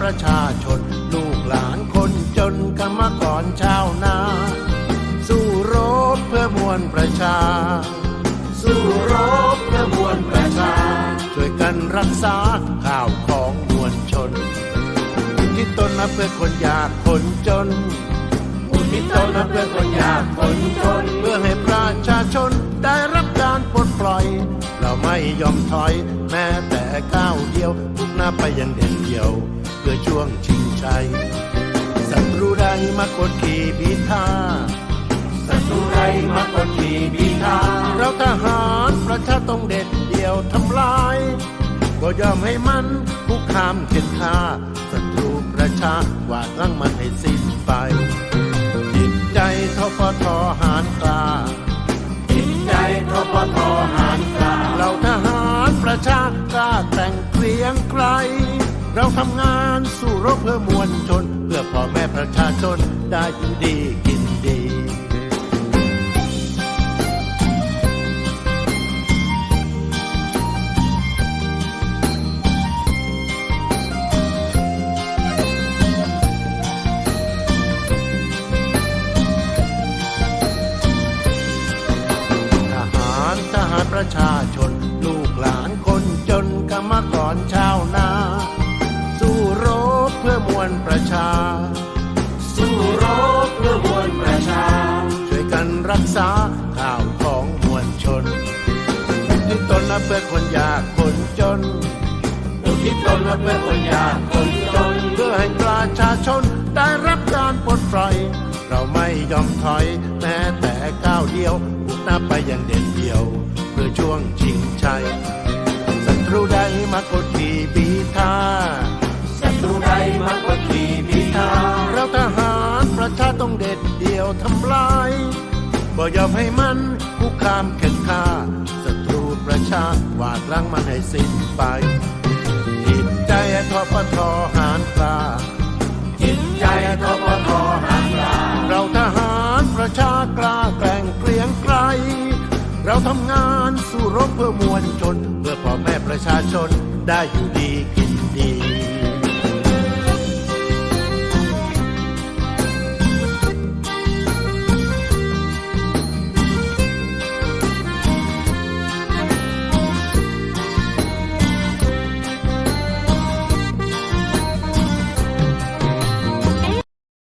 ประชาชน ลูกหลานคนจนกรรมกรชาวนา สู้รบเพื่อมวลประชา สู้รบเพื่อมวลประชา ช่วยกันรักษาข้าวของมวลชนอุทิศตนเพื่อคนยากคนจนอุทิศตนเพื่อคนยากคนจน เพื่อให้ประชาชนได้รับการปลดปล่อย เราไม่ยอมถอย แม้แต่ก้าวเดียวทุกหน้าไปยังเด่นเดียว พื่อช่วงชิงชัยศัตรูใดมากดขี่บีทาศัตรูใดมากดขี่บีทาเราทหารประชาต้องเด็ดเดี่ยวทำลายก็ยอมให้มันคุกคามเข็นฆ่าศัตรูประชากวาดล้างมันให้สิ้นไป จิตใจทปทหารกล้าจิตใจทปทหารกล้าเราทหารประชากล้าแต่งเกรียงไกรเราทำงาน ประชาชนได้อยู่ดีกินดีทหารทหารประชาชน ลูกหลานคนจนกรรมกรชาวนา สู้รบเพื่อมวลประชา สู้รบเพื่อมวลประชา ช่วยกันรักษาข่าวของมวลชนอุทิศตนเพื่อคนยากคนจนอุทิศตนเพื่อคนยากคนจน เพื่อให้ประชาชนได้รับการปลดปล่อย เราไม่ยอมถอยแม้แต่ก้าวเดียวหน้าไปอย่างเด่นเดียว เพื่อช่วงชิงชัยศัตรูใดมากดขี่บีทา บ่ยอมให้มันคุกคามเข็นฆ่าศัตรูประชาวาดล้างมันให้สิ้นไป จิตใจทอปทอหารกล้าจิตใจทอปทอหารกล้าเราทหารประชากล้าแกร่งเกรียงไกรเราทำงานสู้รบเพื่อมวลชน เพื่อพ่อแม่ประชาชนได้อยู่ดีกินดี